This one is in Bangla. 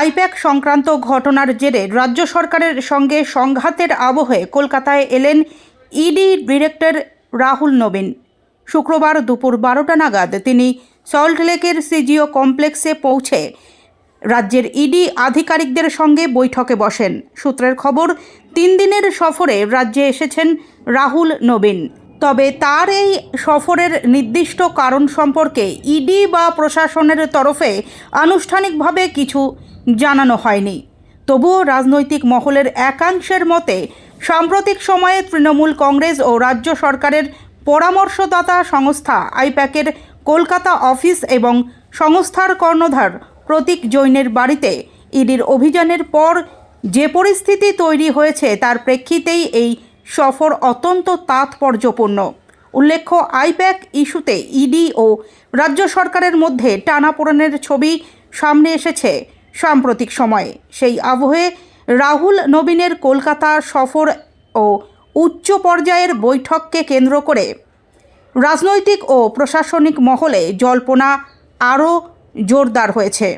আইপ্যাক সংক্রান্ত ঘটনার জেরে রাজ্য সরকারের সঙ্গে সংঘাতের আবহে কলকাতায় এলেন ইডি ডিরেক্টর রাহুল নবীন। শুক্রবার দুপুর বারোটা নাগাদ তিনি সল্টলেকের সিজিও কমপ্লেক্সে পৌঁছে রাজ্যের ইডি আধিকারিকদের সঙ্গে বৈঠকে বসেন। সূত্রের খবর, তিন দিনের সফরে রাজ্যে এসেছেন রাহুল নবীন। তবে তার এই সফরের নির্দিষ্ট কারণ সম্পর্কে ইডি বা প্রশাসনের তরফে আনুষ্ঠানিকভাবে কিছু জানানো হয়নি। তবুও রাজনৈতিক মহলের একাংশের মতে, সাম্প্রতিক সময়ে তৃণমূল কংগ্রেস ও রাজ্য সরকারের পরামর্শদাতা সংস্থা আইপ্যাকের কলকাতা অফিস এবং সংস্থার কর্ণধার প্রতীক জৈনের বাড়িতে ইডির অভিযানের পর যে পরিস্থিতি তৈরি হয়েছে তার প্রেক্ষিতেই এই সফর অত্যন্ত তাৎপর্যপূর্ণ। উল্লেখ্য, আইপ্যাক ইস্যুতে ইডি ও রাজ্য সরকারের মধ্যে টানাপোড়েনের ছবি সামনে এসেছে। সাম্প্রতিক সময়ে। সেই আবহে রাহুল নবীনের কলকাতা সফর ও উচ্চ পর্যায়ের বৈঠককে কেন্দ্র করে রাজনৈতিক ও প্রশাসনিক মহলে জল্পনা আরও জোরদার হয়েছে।